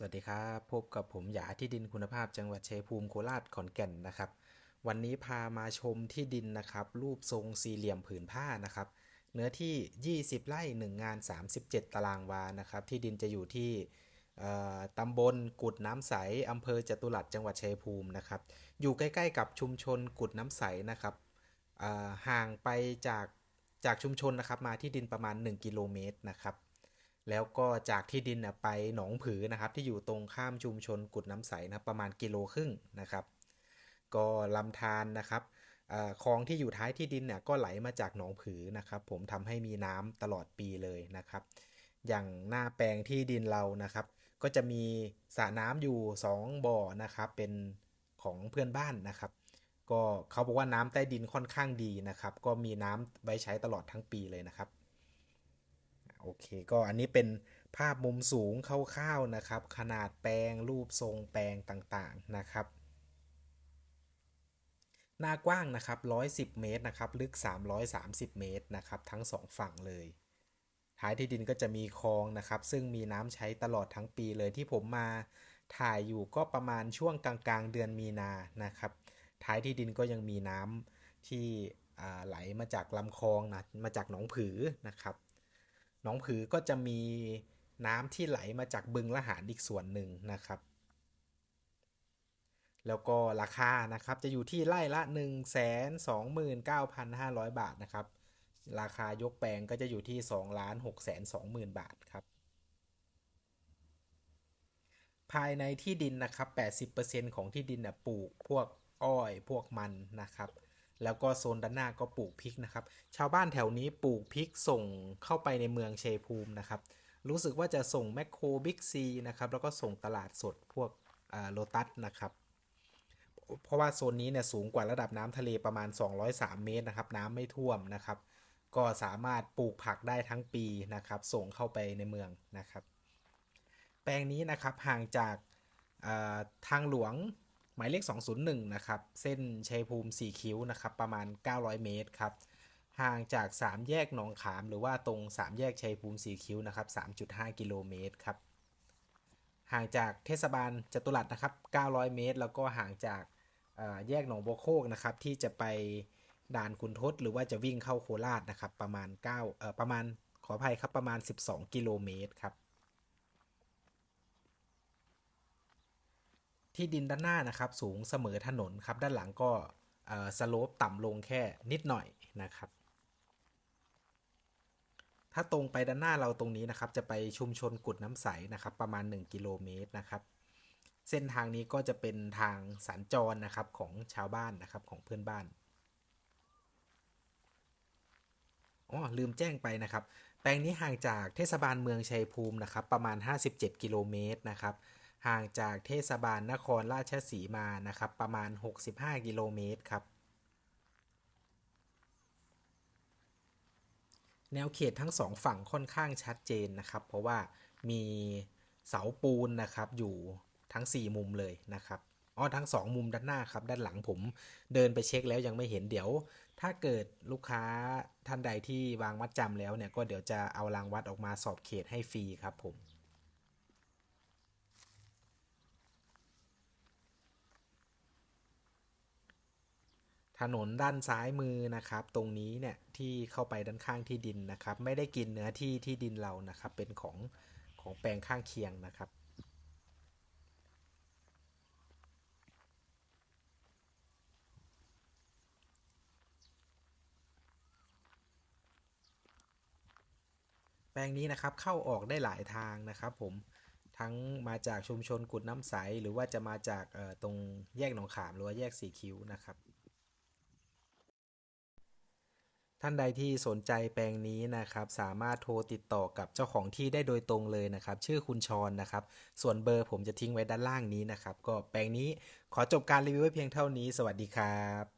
สวัสดีครับ พบกับผมหยาที่ดินคุณภาพจังหวัดชัยภูมิโคราชขอนแก่นนะครับ วันนี้พามาชมที่ดินนะครับ รูปทรงสี่เหลี่ยมผืนผ้านะครับ เนื้อที่ 20 ไร่ 1 งาน 37 ตารางวานะครับ ที่ดินจะอยู่ที่ตำบลกุดน้ำใสอำเภอจตุรัสจังหวัดชัยภูมินะครับ อยู่ใกล้ ๆ กับชุมชนกุดน้ำใสนะครับห่างไปจากจากชุมชนนะครับมาที่ดินประมาณ 1 กิโลเมตรนะครับ แล้วก็จากที่ดินไปหนองผือนะครับ ที่อยู่ตรงข้ามชุมชนกุดน้ำใสนะรประมาณกิโลครึ่งนะครับ ก็ลำธารนะครับเอ่อคลองที่อยู่ท้ายที่ดินเนี่ยก็ไหลมาจากหนองผือนะครับ ผมทำให้มีน้ำตลอดปีเลยนะครับ อย่างหน้าแปลงที่ดินเรานะครับ ก็จะมีสระน้ำอยู่ 2 บ่อนะครับเป็นของเพื่อนบ้านนะครับ ก็เขาบอกว่าน้ำใต้ดินค่อนข้างดีนะครับ ก็มีน้ำไว้ใช้ตลอดทั้งปีเลยนะครับ โอเคก็อันนี้เป็นภาพมุมสูงคร่าวๆนะครับ ขนาดแปลงรูปทรงแปลงต่างๆนะครับ หน้ากว้างนะครับ 110 เมตรนะครับลึก 330 เมตรนะครับทั้ง 2 ฝั่งเลย ท้ายที่ดินก็จะมีคลองนะครับ ซึ่งมีน้ำใช้ตลอดทั้งปีเลยที่ผมมาถ่ายอยู่ก็ประมาณช่วงกลางๆ เดือนมีนานะครับ ท้ายที่ดินก็ยังมีน้ำที่ไหลมาจากลำคลองนะมาจากหนองผือนะครับ หนองผือก็จะมีน้ำที่ไหลมาจากบึงละหารอีกส่วนหนึ่งนะครับ แล้วก็ราคานะครับจะอยู่ที่ไร่ละ 1 2 9 5 0 0 บาทนะครับ ราคายกแปลงก็จะอยู่ที่2ล้าน6 2 0 0 0 0 บาทครับ ภายในที่ดินนะครับ 80%ของที่ดินนะปลูกพวกอ้อยพวกมันนะครับ แล้วก็โซนด้านหน้าก็ปลูกพริกนะครับ ชาวบ้านแถวนี้ปลูกพริกส่งเข้าไปในเมืองเชยภูมินะครับ รู้สึกว่าจะส่งแมคโครบิ๊กซีนะครับ แล้วก็ส่งตลาดสดพวกโลตัสนะครับ เพราะว่าโซนนี้เนี่ยสูงกว่าระดับน้ำทะเลประมาณ 203 เมตรนะครับ น้ำไม่ท่วมนะครับ ก็สามารถปลูกผักได้ทั้งปีนะครับ ส่งเข้าไปในเมืองนะครับ แปลงนี้นะครับห่างจากทางหลวง หมายเลข 201 นะครับ เส้นชัยภูมิ4คิ้วนะครับ ประมาณ 900 เมตรครับ ห่างจาก 3 แยกหนองขาม หรือว่าตรง 3 แยกชัยภูมิ4คิ้วนะครับ 3.5 กิโลเมตรครับ ห่างจากเทศบาลจตุรัสนะครับ 900 เมตร แล้วก็ห่างจากแยกหนองบัวโคกนะครับ ที่จะไปด่านคุณทศหรือว่าจะวิ่งเข้าโคราชนะครับ ประมาณ9เอ่อประมาณขออภัยครับประมาณ 12 กิโลเมตรครับ ที่ดินด้านหน้านะครับสูงเสมอถนนครับด้านหลังก็สโลปต่ำลงแค่นิดหน่อยนะครับ ถ้าตรงไปด้านหน้าเราตรงนี้นะครับจะไปชุมชนกุดน้ำใสนะครับประมาณ 1 กิโลเมตรนะครับ เส้นทางนี้ก็จะเป็นทางสัญจรนะครับของชาวบ้านนะครับของเพื่อนบ้านอ๋อลืมแจ้งไปนะครับ แปลงนี้ห่างจากเทศบาลเมืองชัยภูมินะครับประมาณ 57 กิโลเมตรนะครับ ห่างจากเทศบาลนครราชสีมานะครับประมาณ 65 กิโลเมตรครับ แนวเขตทั้งสองฝั่งค่อนข้างชัดเจนนะครับ เพราะว่ามีเสาปูนนะครับอยู่ทั้ง 4 มุมเลยนะครับอ๋อทั้ง 2 มุมด้านหน้าครับ ด้านหลังผมเดินไปเช็คแล้วยังไม่เห็นเดี๋ยว ถ้าเกิดลูกค้าท่านใดที่วางมัดจำแล้วเนี่ยก็เดี๋ยวจะเอารางวัดออกมาสอบเขตให้ฟรีครับผม ถนนด้านซ้ายมือนะครับ ตรงนี้เนี่ยที่เข้าไปด้านข้างที่ดินนะครับ ไม่ได้กินเนื้อที่ที่ดินเรานะครับ เป็นของของแปลงข้างเคียงนะครับแปลงนี้นะครับเข้าออกได้หลายทางนะครับผมทั้งมาจากชุมชนกุดน้ำใส หรือว่าจะมาจากตรงแยกหนองขามหรือว่าแยกสีคิ้วนะครับ ท่านใดที่สนใจแปลงนี้นะครับ สามารถโทรติดต่อกับเจ้าของที่ได้โดยตรงเลยนะครับ ชื่อคุณชอนนะครับ ส่วนเบอร์ผมจะทิ้งไว้ด้านล่างนี้นะครับ ก็แปลงนี้ขอจบการรีวิวไว้เพียงเท่านี้ สวัสดีครับ